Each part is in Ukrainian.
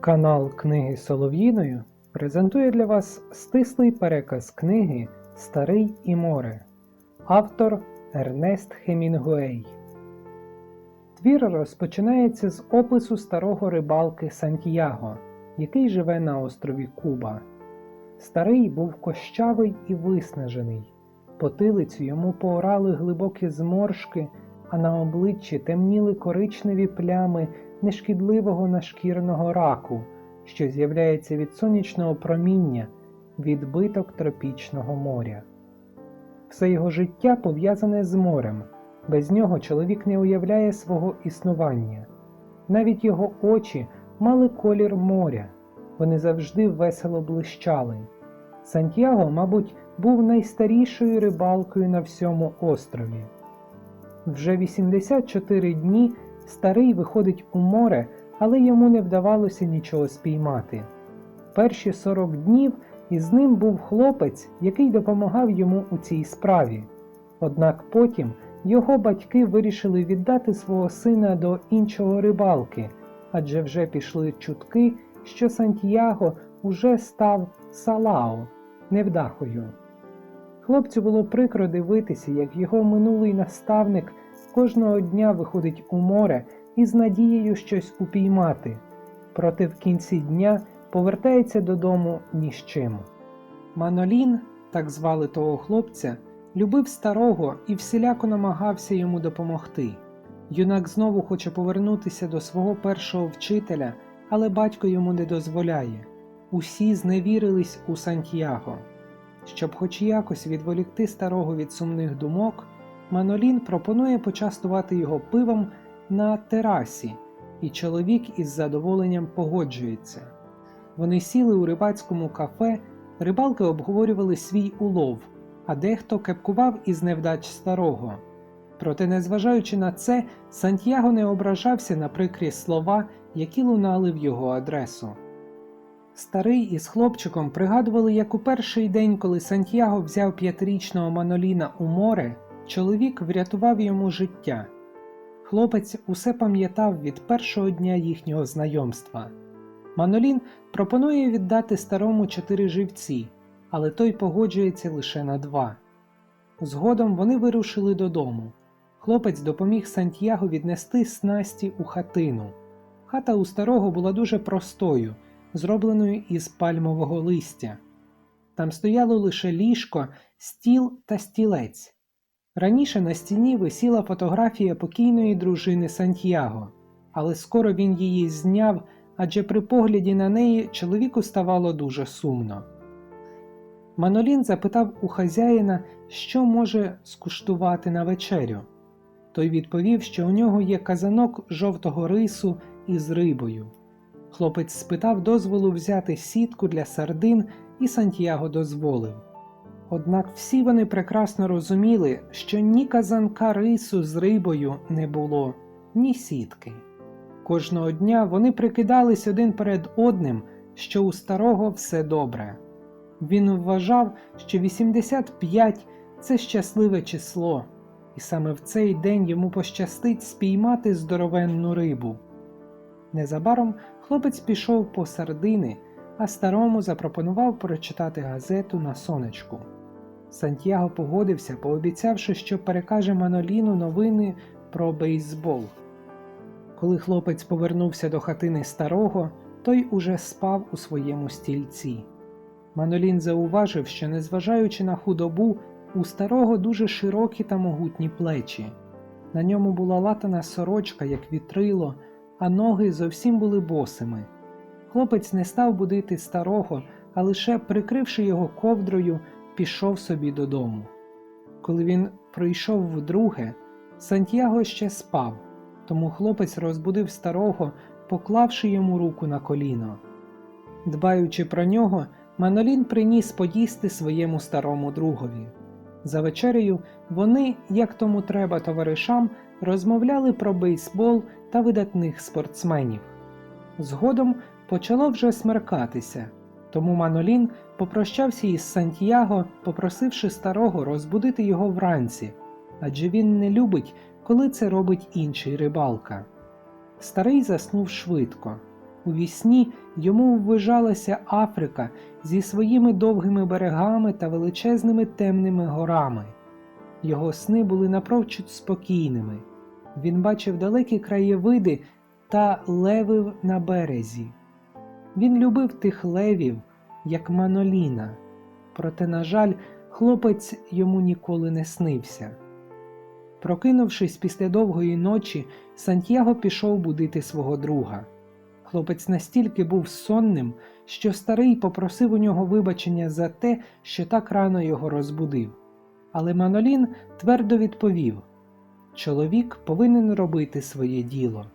Канал Книги Солов'їною презентує для вас стислий переказ книги Старий і море. Автор Ернест Хемінгуей. Твір розпочинається з опису старого рибалки Сантьяго, який живе на острові Куба. Старий був кощавий і виснажений. Потилицю йому поорали глибокі зморшки, а на обличчі темніли коричневі плями нешкідливого нашкірного раку, що з'являється від сонячного проміння, відбиток тропічного моря. Все його життя пов'язане з морем, без нього чоловік не уявляє свого існування. Навіть його очі мали колір моря, вони завжди весело блищали. Сантьяго, мабуть, був найстарішою рибалкою на всьому острові. Вже 84 дні старий виходить у море, але йому не вдавалося нічого спіймати. Перші 40 днів із ним був хлопець, який допомагав йому у цій справі. Однак потім його батьки вирішили віддати свого сина до іншого рибалки, адже вже пішли чутки, що Сантьяго уже став салао, невдахою. Хлопцю було прикро дивитися, як його минулий наставник кожного дня виходить у море із надією щось упіймати, проте в кінці дня повертається додому ні з чим. Манолін, так звали того хлопця, любив старого і всіляко намагався йому допомогти. Юнак знову хоче повернутися до свого першого вчителя, але батько йому не дозволяє. Усі зневірились у Сантьяго. Щоб хоч якось відволікти старого від сумних думок, Манолін пропонує почастувати його пивом на терасі, і чоловік із задоволенням погоджується. Вони сіли у рибацькому кафе, рибалки обговорювали свій улов, а дехто кепкував із невдач старого. Проте, незважаючи на це, Сантьяго не ображався на прикрі слова, які лунали в його адресу. Старий із хлопчиком пригадували, як у перший день, коли Сантьяго взяв п'ятирічного Маноліна у море, чоловік врятував йому життя. Хлопець усе пам'ятав від першого дня їхнього знайомства. Манолін пропонує віддати старому чотири живці, але той погоджується лише на два. Згодом вони вирушили додому. Хлопець допоміг Сантьяго віднести снасті у хатину. Хата у старого була дуже простою, зробленою із пальмового листя. Там стояло лише ліжко, стіл та стілець. Раніше на стіні висіла фотографія покійної дружини Сантьяго, але скоро він її зняв, адже при погляді на неї чоловіку ставало дуже сумно. Манолін запитав у хазяїна, що може скуштувати на вечерю. Той відповів, що у нього є казанок жовтого рису із рибою. Хлопець спитав дозволу взяти сітку для сардин, і Сантьяго дозволив. Однак всі вони прекрасно розуміли, що ні казанка рису з рибою не було, ні сітки. Кожного дня вони прикидались один перед одним, що у старого все добре. Він вважав, що 85 це щасливе число, і саме в цей день йому пощастить спіймати здоровенну рибу. Незабаром хлопець пішов по сардини, а старому запропонував прочитати газету на сонечку. Сантьяго погодився, пообіцявши, що перекаже Маноліну новини про бейсбол. Коли хлопець повернувся до хатини старого, той уже спав у своєму стільці. Манолін зауважив, що, незважаючи на худобу, у старого дуже широкі та могутні плечі. На ньому була латана сорочка, як вітрило, а ноги зовсім були босими. Хлопець не став будити старого, а лише прикривши його ковдрою, пішов собі додому. Коли він прийшов вдруге, Сантьяго ще спав, тому хлопець розбудив старого, поклавши йому руку на коліно. Дбаючи про нього, Манолін приніс поїсти своєму старому другові. За вечерею вони, як тому треба товаришам, розмовляли про бейсбол та видатних спортсменів. Згодом почало вже смеркатися, тому Манолін попрощався із Сантьяго, попросивши старого розбудити його вранці, адже він не любить, коли це робить інший рибалка. Старий заснув швидко. У вісні йому ввижалася Африка зі своїми довгими берегами та величезними темними горами. Його сни були напрочуд спокійними. Він бачив далекі краєвиди та левів на березі. Він любив тих левів, як Маноліна, проте, на жаль, хлопець йому ніколи не снився. Прокинувшись після довгої ночі, Сантьяго пішов будити свого друга. Хлопець настільки був сонним, що старий попросив у нього вибачення за те, що так рано його розбудив. Але Манолін твердо відповів чоловік повинен робити своє діло.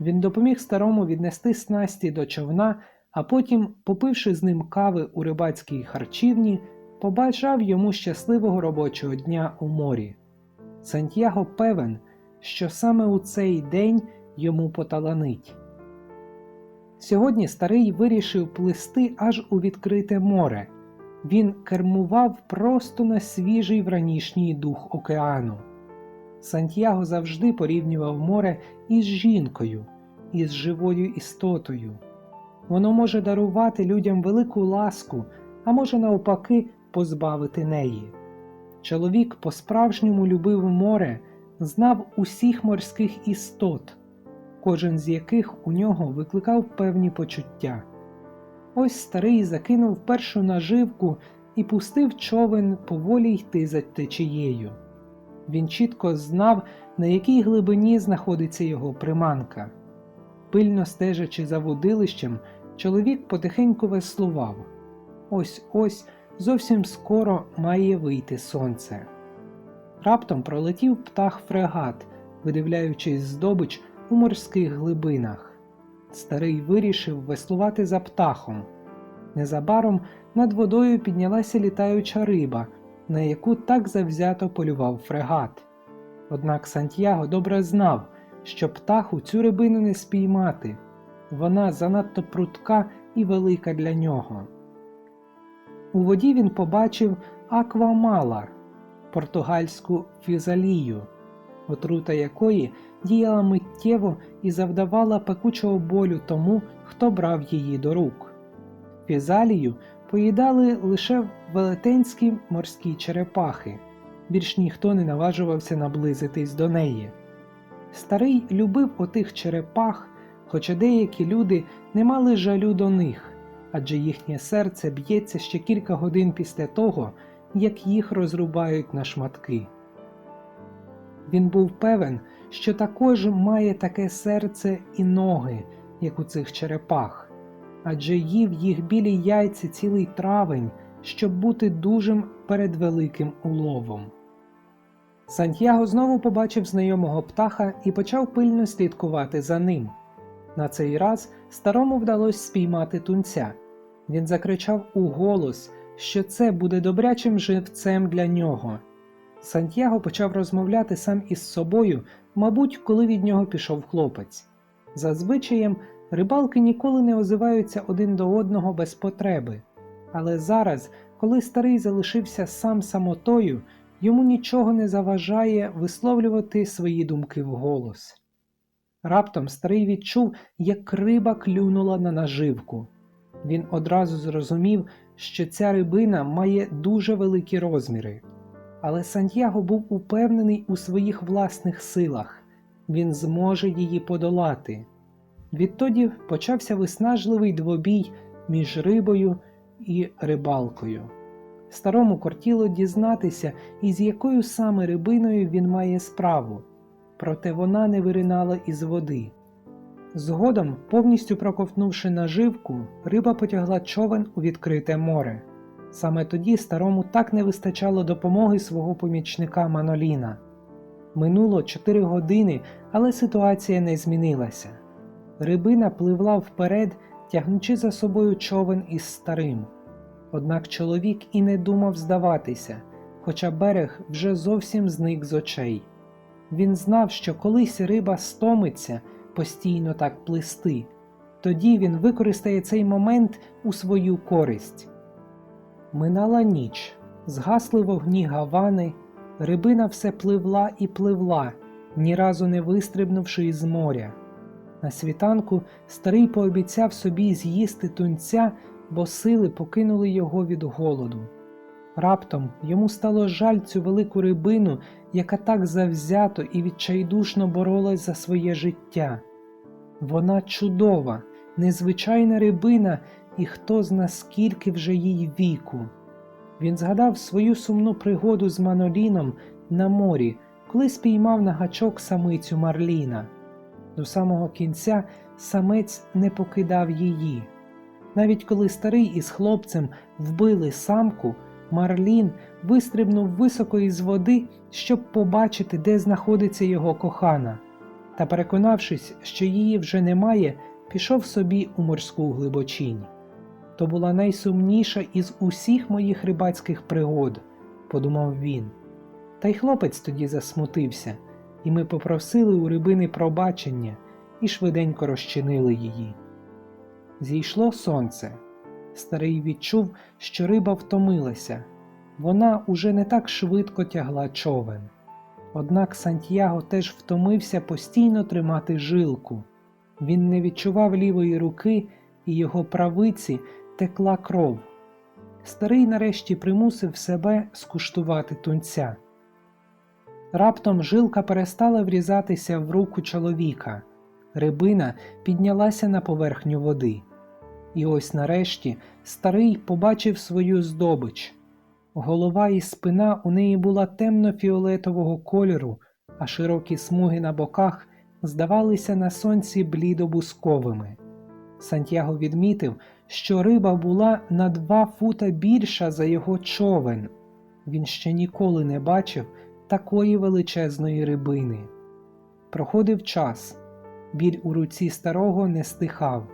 Він допоміг старому віднести снасті до човна, а потім, попивши з ним кави у рибацькій харчівні, побажав йому щасливого робочого дня у морі. Сантьяго певен, що саме у цей день йому поталанить. Сьогодні старий вирішив плисти аж у відкрите море. Він кермував просто на свіжий вранішній дух океану. Сантьяго завжди порівнював море із жінкою, із живою істотою. Воно може дарувати людям велику ласку, а може навпаки позбавити неї. Чоловік по-справжньому любив море, знав усіх морських істот, кожен з яких у нього викликав певні почуття. Ось старий закинув першу наживку і пустив човен поволі йти за течією. Він чітко знав, на якій глибині знаходиться його приманка. Пильно стежачи за водилищем, чоловік потихеньку веслував. Ось ось зовсім скоро має вийти сонце. Раптом пролетів птах фрегат, видивляючись здобич у морських глибинах. Старий вирішив веслувати за птахом. Незабаром над водою піднялася літаюча риба, на яку так завзято полював фрегат. Однак Сантьяго добре знав, що птаху цю рибину не спіймати, вона занадто прутка і велика для нього. У воді він побачив аквамалар, португальську фізалію, отрута якої діяла миттєво і завдавала пекучого болю тому, хто брав її до рук. Фізалію поїдали лише велетенські морські черепахи, більш ніхто не наважувався наблизитись до неї. Старий любив отих черепах, хоча деякі люди не мали жалю до них, адже їхнє серце б'ється ще кілька годин після того, як їх розрубають на шматки. Він був певен, що також має таке серце і ноги, як у цих черепах, адже їв їх білі яйця цілий травень, щоб бути дужим перед великим уловом. Сантьяго знову побачив знайомого птаха і почав пильно слідкувати за ним. На цей раз старому вдалося спіймати тунця. Він закричав у голос, що це буде добрячим живцем для нього. Сантьяго почав розмовляти сам із собою, мабуть, коли від нього пішов хлопець. За звичаєм, рибалки ніколи не озиваються один до одного без потреби, але зараз, коли старий залишився сам самотою, йому нічого не заважає висловлювати свої думки вголос. Раптом старий відчув, як риба клюнула на наживку. Він одразу зрозумів, що ця рибина має дуже великі розміри. Але Сантьяго був упевнений у своїх власних силах він зможе її подолати. Відтоді почався виснажливий двобій між рибою і рибалкою. Старому кортіло дізнатися, із якою саме рибиною він має справу, проте вона не виринала із води. Згодом, повністю проковтнувши наживку, риба потягла човен у відкрите море. Саме тоді старому так не вистачало допомоги свого помічника Маноліна. Минуло чотири години, але ситуація не змінилася. Рибина пливла вперед, тягнучи за собою човен із старим. Однак чоловік і не думав здаватися, хоча берег вже зовсім зник з очей. Він знав, що колись риба стомиться постійно так плисти, тоді він використає цей момент у свою користь. Минала ніч, згасли вогні гавани, рибина все пливла і пливла, ні разу не вистрибнувши із моря. На світанку старий пообіцяв собі з'їсти тунця, бо сили покинули його від голоду. Раптом йому стало жаль цю велику рибину, яка так завзято і відчайдушно боролась за своє життя. Вона чудова, незвичайна рибина, і хто зна скільки вже їй віку. Він згадав свою сумну пригоду з Маноліном на морі, коли спіймав на гачок самицю Марліна. До самого кінця самець не покидав її. Навіть коли старий із хлопцем вбили самку, Марлін вистрибнув високо із води, щоб побачити, де знаходиться його кохана, та, переконавшись, що її вже немає, пішов собі у морську глибочинь. То була найсумніша із усіх моїх рибацьких пригод, подумав він. Та й хлопець тоді засмутився, і ми попросили у рибини пробачення і швиденько розчинили її. Зійшло сонце. Старий відчув, що риба втомилася. Вона уже не так швидко тягла човен. Однак Сантьяго теж втомився постійно тримати жилку. Він не відчував лівої руки, і його правиці текла кров. Старий нарешті примусив себе скуштувати тунця. Раптом жилка перестала врізатися в руку чоловіка. Рибина піднялася на поверхню води. І ось нарешті старий побачив свою здобич. Голова і спина у неї була темно-фіолетового кольору, а широкі смуги на боках здавалися на сонці блідобусковими. Сантьяго відмітив, що риба була на два фута більша за його човен. Він ще ніколи не бачив такої величезної рибини. Проходив час, біль у руці старого не стихав.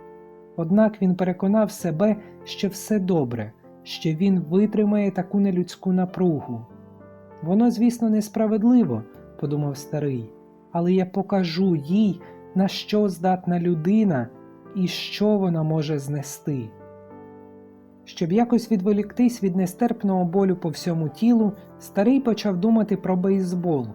Однак він переконав себе, що все добре, що він витримає таку нелюдську напругу. Воно, звісно, несправедливо, подумав старий, але я покажу їй, на що здатна людина і що вона може знести. Щоб якось відволіктись від нестерпного болю по всьому тілу, старий почав думати про бейсбол.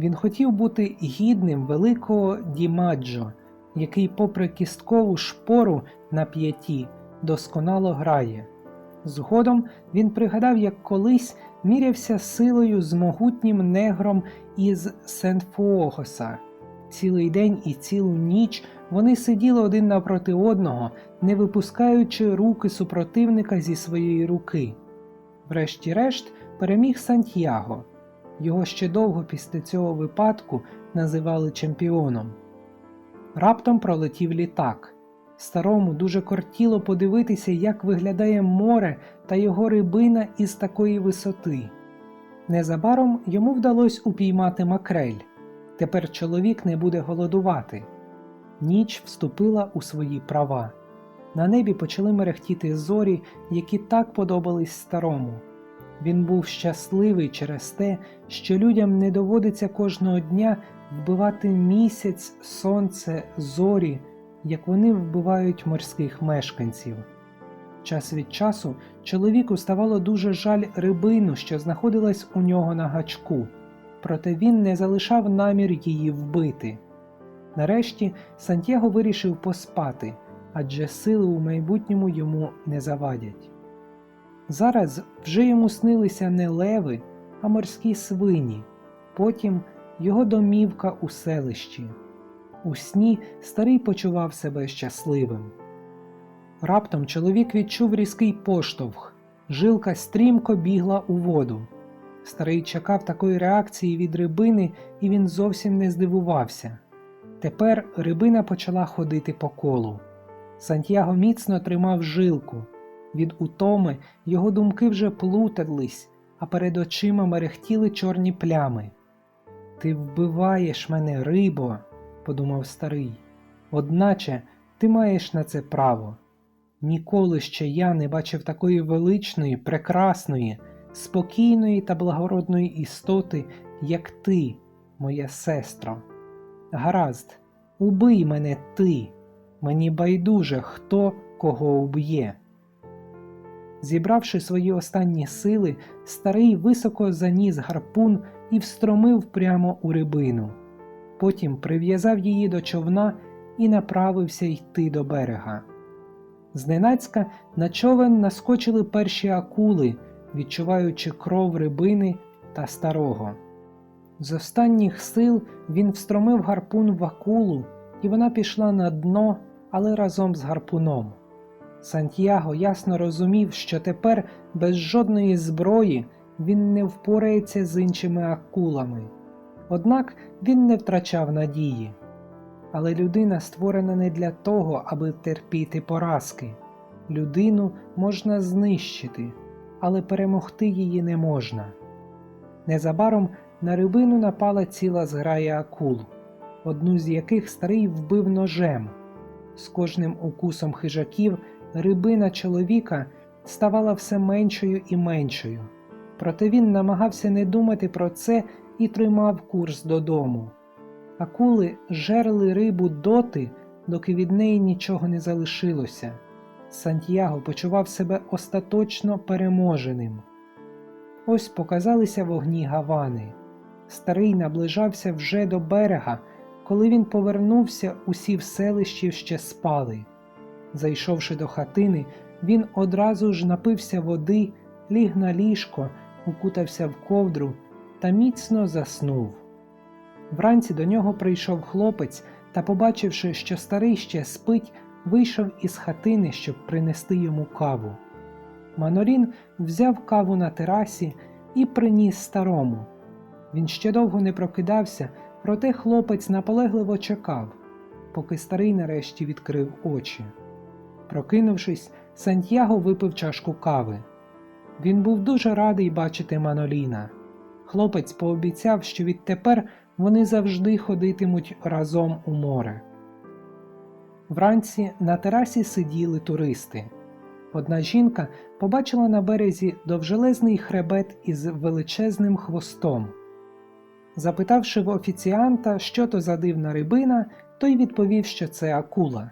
Він хотів бути гідним великого Дімаджо, який, попри кісткову шпору на п'яті, досконало грає. Згодом він пригадав, як колись мірявся силою з могутнім негром із Сент-Фуогоса. Цілий день і цілу ніч вони сиділи один навпроти одного, не випускаючи руки супротивника зі своєї руки. Врешті-решт переміг Сантьяго. Його ще довго після цього випадку називали чемпіоном. Раптом пролетів літак. Старому дуже кортіло подивитися, як виглядає море та його рибина із такої висоти. Незабаром йому вдалося упіймати макрель. Тепер чоловік не буде голодувати. Ніч вступила у свої права. На небі почали мерехтіти зорі, які так подобались старому. Він був щасливий через те, що людям не доводиться кожного дня вбивати місяць, сонце, зорі, як вони вбивають морських мешканців. Час від часу чоловіку ставало дуже жаль рибину, що знаходилась у нього на гачку, проте він не залишав намір її вбити. Нарешті Сантьяго вирішив поспати, адже сили у майбутньому йому не завадять. Зараз вже йому снилися не леви, а морські свині, потім його домівка у селищі. У сні старий почував себе щасливим. Раптом чоловік відчув різкий поштовх, жилка стрімко бігла у воду. Старий чекав такої реакції від рибини, і він зовсім не здивувався. Тепер рибина почала ходити по колу. Сантьяго міцно тримав жилку. Від утоми його думки вже плутались, а перед очима мерехтіли чорні плями. Ти вбиваєш мене, рибо, подумав старий, одначе ти маєш на це право. Ніколи ще я не бачив такої величної, прекрасної, спокійної та благородної істоти, як ти, моя сестро. Гаразд, убий мене ти, мені байдуже, хто кого уб'є. Зібравши свої останні сили, старий високо заніс гарпун і встромив прямо у рибину. Потім прив'язав її до човна і направився йти до берега. Зненацька на човен наскочили перші акули, відчуваючи кров рибини та старого. З останніх сил він встромив гарпун в акулу, і вона пішла на дно, але разом з гарпуном. Сантьяго ясно розумів, що тепер без жодної зброї він не впорається з іншими акулами. Однак він не втрачав надії. Але людина створена не для того, аби терпіти поразки. Людину можна знищити, але перемогти її не можна. Незабаром на рибину напала ціла зграя акул, одну з яких старий вбив ножем. З кожним укусом хижаків рибина чоловіка ставала все меншою і меншою. Проте він намагався не думати про це і тримав курс додому. Акули жерли рибу доти, доки від неї нічого не залишилося. Сантьяго почував себе остаточно переможеним. Ось показалися вогні Гавани. Старий наближався вже до берега. Коли він повернувся, усі в селищі ще спали. Зайшовши до хатини, він одразу ж напився води, ліг на ліжко, укутався в ковдру та міцно заснув. Вранці до нього прийшов хлопець та, побачивши, що старий ще спить, вийшов із хатини, щоб принести йому каву. Манолін взяв каву на терасі і приніс старому. Він ще довго не прокидався, проте хлопець наполегливо чекав, поки старий нарешті відкрив очі. Прокинувшись, Сантьяго випив чашку кави. Він був дуже радий бачити Маноліна. Хлопець пообіцяв, що відтепер вони завжди ходитимуть разом у море. Вранці на терасі сиділи туристи. Одна жінка побачила на березі довжелезний хребет із величезним хвостом. Запитавши в офіціанта, що то за дивна рибина, той відповів, що це акула.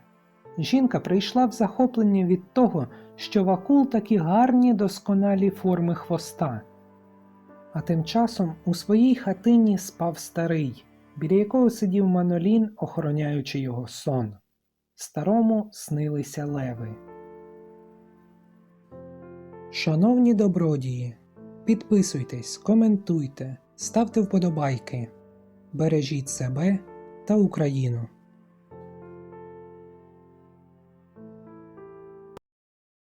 Жінка прийшла в захоплення від того, що в акул такі гарні досконалі форми хвоста. А тим часом у своїй хатині спав старий, біля якого сидів Манолін, охороняючи його сон. Старому снилися леви. Шановні добродії, підписуйтесь, коментуйте, ставте вподобайки, бережіть себе та Україну.